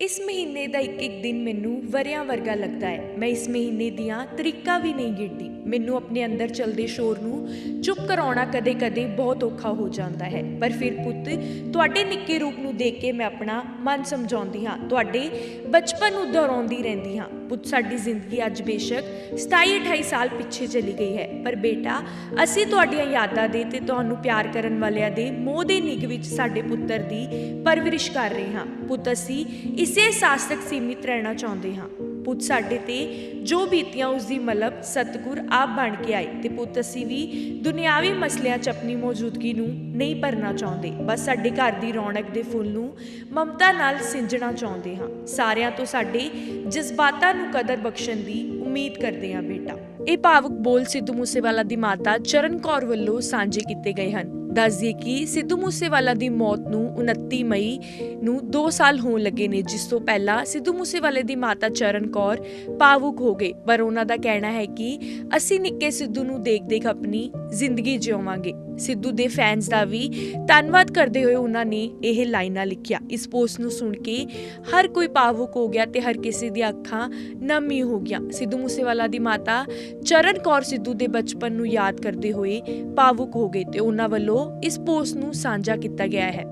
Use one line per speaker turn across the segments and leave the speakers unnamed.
ਇਸ ਮਹੀਨੇ ਦਾ ਇੱਕ ਇੱਕ ਦਿਨ ਮੈਨੂੰ ਵਰਿਆਂ ਵਰਗਾ ਲੱਗਦਾ ਹੈ। ਮੈਂ ਇਸ ਮਹੀਨੇ ਦੀਆਂ ਤਰੀਕਾਂ ਵੀ ਨਹੀਂ ਗਿਣਦੀ। ਮੈਨੂੰ ਆਪਣੇ ਅੰਦਰ ਚੱਲਦੇ ਸ਼ੋਰ ਨੂੰ ਚੁੱਪ ਕਰਾਉਣਾ ਕਦੇ-ਕਦੇ ਬਹੁਤ ਔਖਾ ਹੋ ਜਾਂਦਾ ਹੈ। ਪਰ ਫਿਰ ਪੁੱਤ, ਤੁਹਾਡੇ ਨਿੱਕੇ ਰੂਪ ਨੂੰ ਦੇਖ ਕੇ ਮੈਂ ਆਪਣਾ ਮਨ ਸਮਝਾਉਂਦੀ ਹਾਂ। ਤੁਹਾਡੇ ਬਚਪਨ ਨੂੰ ਦੁਹਰਾਉਂਦੀ ਰਹਿੰਦੀ ਹਾਂ। ਪੁੱਤ, ਸਾਡੀ ਜ਼ਿੰਦਗੀ ਅੱਜ ਬੇਸ਼ੱਕ 27-28 ਸਾਲ ਪਿੱਛੇ ਚਲੀ ਗਈ ਹੈ। ਪਰ ਬੇਟਾ, ਅਸੀਂ ਤੁਹਾਡੀਆਂ ਯਾਦਾਂ ਦੇ ਤੇ ਤੁਹਾਨੂੰ ਪਿਆਰ ਕਰਨ ਵਾਲਿਆਂ ਦੇ ਮੋਹ ਦੇ ਨਿੱਘ ਵਿੱਚ ਸਾਡੇ ਪੁੱਤਰ ਦੀ ਪਰਵਰਿਸ਼ ਕਰ ਰਹੇ ਹਾਂ। ਪੁੱਤ, ਅਸੀਂ ਇਸੇ ਅਹਿਸਾਸ ਤੱਕ ਸੀਮਿਤ ਰਹਿਣਾ ਚਾਹੁੰਦੇ ਹਾਂ। ਪੁੱਤ ਸਾਡੇ ਤੇ, ਜੋ ਬੀਤੀਆਂ ਉਸ ਦੀ ਮਲਬ ਸਤਿਗੁਰ ਆਪ ਬਣ ਕੇ ਆਏ। ਤੇ ਪੁੱਤ, ਅਸੀਂ ਵੀ ਦੁਨਿਆਵੀ ਮਸਲਿਆਂ 'ਚ ਆਪਣੀ ਮੌਜੂਦਗੀ ਨੂੰ ਨਹੀਂ ਭਰਨਾ ਚਾਹੁੰਦੇ। ਬਸ ਸਾਡੇ ਘਰ ਦੀ ਰੌਣਕ ਦੇ ਫੁੱਲ ਨੂੰ ਮਮਤਾ ਨਾਲ ਸਿੰਜਣਾ ਚਾਹੁੰਦੇ ਹਾਂ। ਸਾਰਿਆਂ ਤੋਂ ਸਾਡੇ ਜਜ਼ਬਾਤਾਂ ਨੂੰ ਕਦਰ ਬਖਸ਼ਣ ਦੀ ਉਮੀਦ ਕਰਦੇ ਹਾਂ ਬੇਟਾ। ਇਹ ਭਾਵਕ ਬੋਲ ਸਿੱਧੂ ਮੂਸੇਵਾਲਾ ਦੀ ਮਾਤਾ ਚਰਨ ਕੌਰ ਵੱਲੋਂ ਸਾਂਝੇ ਕੀਤੇ ਗਏ ਹਨ। ਦੱਸਦੀ ਕਿ ਸਿੱਧੂ ਮੂਸੇਵਾਲਾ ਦੀ ਮੌਤ ਨੂੰ 29 ਮਈ ਨੂੰ 2 ਸਾਲ ਹੋਣ ਲੱਗੇ ਨੇ, ਜਿਸ ਤੋਂ ਪਹਿਲਾਂ ਸਿੱਧੂ ਮੂਸੇਵਾਲੇ ਦੀ ਮਾਤਾ ਚਰਨ ਕੌਰ ਭਾਵੁਕ ਹੋ ਗਏ। ਪਰ ਉਹਨਾਂ ਦਾ ਕਹਿਣਾ ਹੈ ਕਿ ਅਸੀਂ ਨਿੱਕੇ ਸਿੱਧੂ ਨੂੰ ਦੇਖ-ਦੇਖ ਆਪਣੀ ਜ਼ਿੰਦਗੀ ਜਿਉਵਾਂਗੇ ਸਿੱਧੂ ਦੇ ਫੈਨਸ ਦਾ ਵੀ ਧੰਨਵਾਦ ਕਰਦੇ ਹੋਏ ਉਹਨਾਂ ਨੇ ਇਹ ਲਾਈਨਾਂ ਲਿਖਿਆ। ਇਸ ਪੋਸਟ ਨੂੰ ਸੁਣ ਕੇ ਹਰ ਕੋਈ ਭਾਵੁਕ ਹੋ ਗਿਆ ਤੇ ਹਰ ਕਿਸੇ ਦੀਆਂ ਅੱਖਾਂ ਨਮੀ ਹੋ ਗਈਆਂ। ਸਿੱਧੂ ਮੂਸੇਵਾਲਾ ਦੀ ਮਾਤਾ ਚਰਨ ਕੌਰ ਸਿੱਧੂ ਦੇ ਬਚਪਨ ਨੂੰ ਯਾਦ ਕਰਦੇ ਹੋਏ ਭਾਵੁਕ ਹੋ ਗਏ ਤੇ ਉਹਨਾਂ ਵੱਲੋਂ ਇਸ ਪੋਸਟ ਨੂੰ ਸਾਂਝਾ ਕੀਤਾ ਗਿਆ ਹੈ।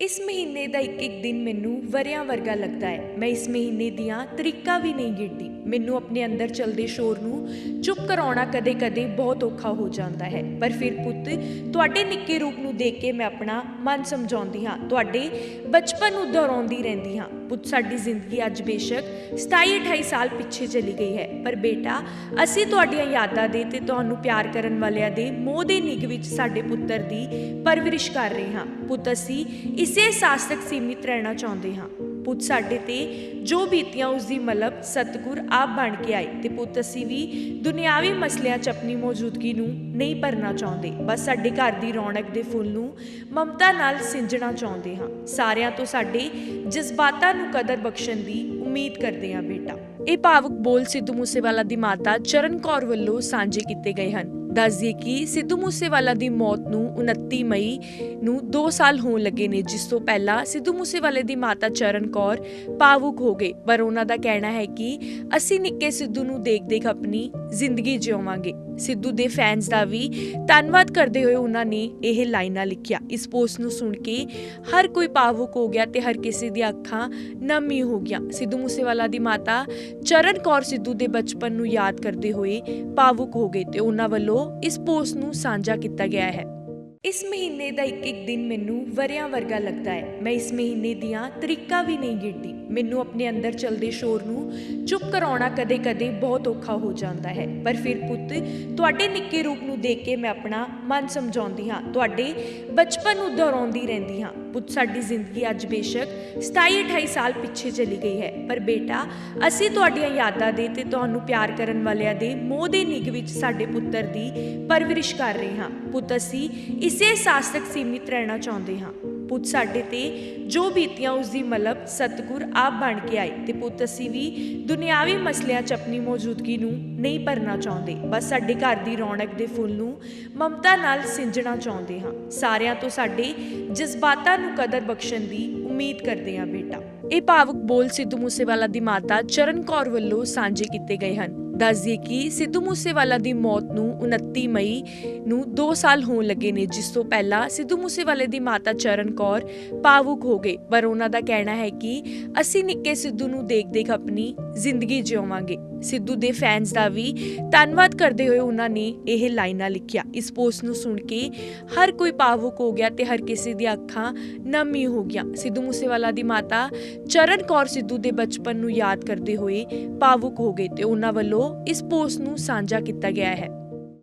ਇਸ ਮਹੀਨੇ ਦਾ ਇੱਕ ਇੱਕ ਦਿਨ ਮੈਨੂੰ ਵਰਿਆਂ ਵਰਗਾ ਲੱਗਦਾ ਹੈ। ਮੈਂ ਇਸ ਮਹੀਨੇ ਦੀਆਂ ਤਰੀਕਾਂ ਵੀ ਨਹੀਂ ਗਿਣਦੀ। ਮੈਨੂੰ ਆਪਣੇ ਅੰਦਰ ਚੱਲਦੇ ਸ਼ੋਰ ਨੂੰ ਚੁੱਪ ਕਰਾਉਣਾ ਕਦੇ-ਕਦੇ ਬਹੁਤ ਔਖਾ ਹੋ ਜਾਂਦਾ ਹੈ। ਪਰ ਫਿਰ ਪੁੱਤ, ਤੁਹਾਡੇ ਨਿੱਕੇ ਰੂਪ ਨੂੰ ਦੇਖ ਕੇ ਮੈਂ ਆਪਣਾ ਮਨ ਸਮਝਾਉਂਦੀ ਹਾਂ। ਤੁਹਾਡੇ ਬਚਪਨ ਨੂੰ ਦੁਹਰਾਉਂਦੀ ਰਹਿੰਦੀ ਹਾਂ। ਪੁੱਤ ਸਾਡੀ ਜ਼ਿੰਦਗੀ ਅੱਜ ਬੇਸ਼ੱਕ 27-28 ਸਾਲ ਪਿੱਛੇ ਚਲੀ ਗਈ ਹੈ। ਪਰ ਬੇਟਾ, ਅਸੀਂ ਤੁਹਾਡੀਆਂ ਯਾਦਾਂ ਦੇ ਤੇ ਤੁਹਾਨੂੰ ਪਿਆਰ ਕਰਨ ਵਾਲਿਆਂ ਦੇ ਮੋਹ ਦੇ ਨਿੱਘ ਵਿੱਚ ਸਾਡੇ ਪੁੱਤਰ ਦੀ ਪਰਵਰਿਸ਼ ਕਰ ਰਹੇ ਹਾਂ। ਪੁੱਤ, ਅਸੀਂ ਇਸੇ ਅਹਿਸਾਸ ਤੱਕ ਸੀਮਿਤ ਰਹਿਣਾ ਚਾਹੁੰਦੇ ਹਾਂ। ਪੁੱਤ ਸਾਡੇ ਤੇ ਜੋ ਬੀਤੀਆਂ ਉਸ ਦੀ ਮਲਬ ਸਤਿਗੁਰ ਆਪ ਬਣ ਕੇ ਆਏ। ਤੇ ਪੁੱਤ, ਅਸੀਂ ਵੀ ਦੁਨਿਆਵੀ ਮਸਲਿਆਂ 'ਚ ਆਪਣੀ ਮੌਜੂਦਗੀ ਨੂੰ ਨਹੀਂ ਭਰਨਾ ਚਾਹੁੰਦੇ। ਬਸ ਸਾਡੇ ਘਰ ਦੀ ਰੌਣਕ ਦੇ ਫੁੱਲ ਨੂੰ ਮਮਤਾ ਨਾਲ ਸਿੰਜਣਾ ਚਾਹੁੰਦੇ ਹਾਂ। ਸਾਰਿਆਂ ਤੋਂ ਸਾਡੇ ਜਜ਼ਬਾਤਾਂ ਨੂੰ ਕਦਰ ਬਖਸ਼ਣ ਦੀ ਉਮੀਦ ਕਰਦੇ ਹਾਂ ਬੇਟਾ। ਇਹ ਭਾਵੁਕ ਬੋਲ ਸਿੱਧੂ ਮੂਸੇਵਾਲਾ ਦੀ ਮਾਤਾ ਚਰਨ ਕੌਰ ਵੱਲੋਂ ਸਾਂਝੇ ਕੀਤੇ ਗਏ ਹਨ। ਦੱਸਦੀ ਕਿ ਸਿੱਧੂ ਮੂਸੇਵਾਲਾ ਦੀ ਮੌਤ ਨੂੰ 29 ਮਈ ਨੂੰ 2 ਸਾਲ ਹੋਣ ਲੱਗੇ ਨੇ, ਜਿਸ ਤੋਂ ਪਹਿਲਾਂ ਸਿੱਧੂ ਮੂਸੇਵਾਲੇ ਦੀ ਮਾਤਾ ਚਰਨ ਕੌਰ ਭਾਵੁਕ ਹੋ ਗਏ। ਪਰ ਉਹਨਾਂ ਦਾ ਕਹਿਣਾ ਹੈ ਕਿ ਅਸੀਂ ਨਿੱਕੇ ਸਿੱਧੂ ਨੂੰ ਦੇਖ-ਦੇਖ ਆਪਣੀ ਜ਼ਿੰਦਗੀ ਜਿਉਵਾਂਗੇ ਸਿੱਧੂ ਦੇ ਫੈਨਸ ਦਾ ਵੀ ਧੰਨਵਾਦ ਕਰਦੇ ਹੋਏ ਉਹਨਾਂ ਨੇ ਇਹ ਲਾਈਨਾਂ ਲਿਖਿਆ। ਇਸ ਪੋਸਟ ਨੂੰ ਸੁਣ ਕੇ ਹਰ ਕੋਈ ਭਾਵੁਕ ਹੋ ਗਿਆ ਤੇ ਹਰ ਕਿਸੇ ਦੀਆਂ ਅੱਖਾਂ ਨਮੀ ਹੋ ਗਈਆਂ। ਸਿੱਧੂ ਮੂਸੇਵਾਲਾ ਦੀ ਮਾਤਾ ਚਰਨ ਕੌਰ ਸਿੱਧੂ ਦੇ ਬਚਪਨ ਨੂੰ ਯਾਦ ਕਰਦੇ ਹੋਏ ਭਾਵੁਕ ਹੋ ਗਏ ਤੇ ਉਹਨਾਂ ਵੱਲੋਂ ਇਸ ਪੋਸਟ ਨੂੰ ਸਾਂਝਾ ਕੀਤਾ ਗਿਆ ਹੈ। ਇਸ ਮਹੀਨੇ ਦਾ ਇੱਕ ਇੱਕ ਦਿਨ ਮੈਨੂੰ ਵਰਿਆਂ ਵਰਗਾ ਲੱਗਦਾ ਹੈ। ਮੈਂ ਇਸ ਮਹੀਨੇ ਦੀਆਂ ਤਰੀਕਾਂ ਵੀ ਨਹੀਂ ਗਿਣਦੀ। ਮੈਨੂੰ ਆਪਣੇ ਅੰਦਰ ਚੱਲਦੇ ਸ਼ੋਰ ਨੂੰ ਚੁੱਪ ਕਰਾਉਣਾ ਕਦੇ-ਕਦੇ ਬਹੁਤ ਔਖਾ ਹੋ ਜਾਂਦਾ ਹੈ। ਪਰ ਫਿਰ ਪੁੱਤ, ਤੁਹਾਡੇ ਨਿੱਕੇ ਰੂਪ ਨੂੰ ਦੇਖ ਕੇ ਮੈਂ ਆਪਣਾ ਮਨ ਸਮਝਾਉਂਦੀ ਹਾਂ। ਤੁਹਾਡੇ ਬਚਪਨ ਨੂੰ ਦੁਹਰਾਉਂਦੀ ਰਹਿੰਦੀ ਹਾਂ। ਪੁੱਤ ਸਾਡੀ ਜ਼ਿੰਦਗੀ ਅੱਜ ਬੇਸ਼ੱਕ 27-28 ਸਾਲ ਪਿੱਛੇ ਚਲੀ ਗਈ ਹੈ। ਪਰ ਬੇਟਾ, ਅਸੀਂ ਤੁਹਾਡੀਆਂ ਯਾਦਾਂ ਦੇ ਤੇ ਤੁਹਾਨੂੰ ਪਿਆਰ ਕਰਨ ਵਾਲਿਆਂ ਦੇ ਮੋਹ ਦੇ ਨਿੱਘ ਵਿੱਚ ਸਾਡੇ ਪੁੱਤਰ ਦੀ ਪਰਵਰਿਸ਼ ਕਰ ਰਹੇ ਹਾਂ। ਪੁੱਤ, ਅਸੀਂ ਇਸੇ ਅਹਿਸਾਸ ਸੀਮਿਤ ਰਹਿਣਾ ਚਾਹੁੰਦੇ ਹਾਂ। ਪੁੱਤ ਸਾਡੇ ਤੇ ਜੋ ਬੀਤੀਆਂ ਉਸ ਦੀ ਮਲਬ ਸਤਿਗੁਰ ਆਪ ਬਣ ਕੇ ਆਏ। ਤੇ ਪੁੱਤ, ਅਸੀਂ ਵੀ ਦੁਨਿਆਵੀ ਮਸਲਿਆਂ 'ਚ ਆਪਣੀ ਮੌਜੂਦਗੀ ਨੂੰ ਨਹੀਂ ਭਰਨਾ ਚਾਹੁੰਦੇ। ਬਸ ਸਾਡੇ ਘਰ ਦੀ ਰੌਣਕ ਦੇ ਫੁੱਲ ਨੂੰ ਮਮਤਾ ਨਾਲ ਸਿੰਜਣਾ ਚਾਹੁੰਦੇ ਹਾਂ। ਸਾਰਿਆਂ ਤੋਂ ਸਾਡੇ ਜਜ਼ਬਾਤਾਂ ਨੂੰ ਕਦਰ ਬਖਸ਼ਣ ਦੀ ਉਮੀਦ ਕਰਦੇ ਹਾਂ ਬੇਟਾ। ਇਹ ਭਾਵੁਕ ਬੋਲ ਸਿੱਧੂ ਮੂਸੇਵਾਲਾ ਦੀ ਮਾਤਾ ਚਰਨ ਕੌਰ ਵੱਲੋਂ ਸਾਂਝੇ ਕੀਤੇ ਗਏ ਹਨ। ਦੱਸਦੀ ਕਿ ਸਿੱਧੂ ਮੂਸੇਵਾਲਾ ਦੀ ਮੌਤ ਨੂੰ 29 ਮਈ ਨੂੰ 2 ਸਾਲ ਹੋਣ ਲੱਗੇ ਨੇ, ਜਿਸ ਤੋਂ ਪਹਿਲਾਂ ਸਿੱਧੂ ਮੂਸੇਵਾਲੇ ਦੀ ਮਾਤਾ ਚਰਨ ਕੌਰ ਭਾਵੁਕ ਹੋ ਗਏ। ਪਰ ਉਹਨਾਂ ਦਾ ਕਹਿਣਾ ਹੈ ਕਿ ਅਸੀਂ ਨਿੱਕੇ ਸਿੱਧੂ ਨੂੰ ਦੇਖ-ਦੇਖ ਆਪਣੀ ਜ਼ਿੰਦਗੀ ਜਿਉਵਾਂਗੇ ਸਿੱਧੂ ਦੇ ਫੈਨਸ ਦਾ ਵੀ ਧੰਨਵਾਦ ਕਰਦੇ ਹੋਏ ਉਹਨਾਂ ਨੇ ਇਹ ਲਾਈਨਾਂ ਲਿਖਿਆ। ਇਸ ਪੋਸਟ ਨੂੰ ਸੁਣ ਕੇ ਹਰ ਕੋਈ ਭਾਵੁਕ ਹੋ ਗਿਆ ਤੇ ਹਰ ਕਿਸੇ ਦੀਆਂ ਅੱਖਾਂ ਨਮੀ ਹੋ ਗਈਆਂ। ਸਿੱਧੂ ਮੂਸੇਵਾਲਾ ਦੀ ਮਾਤਾ ਚਰਨ ਕੌਰ ਸਿੱਧੂ ਦੇ ਬਚਪਨ ਨੂੰ ਯਾਦ ਕਰਦੇ ਹੋਏ ਭਾਵੁਕ ਹੋ ਗਏ ਤੇ ਉਹਨਾਂ ਵੱਲੋਂ ਵੱਲੋਂ ਇਸ ਪੋਸਟ ਨੂੰ ਸਾਂਝਾ ਕੀਤਾ ਗਿਆ ਹੈ।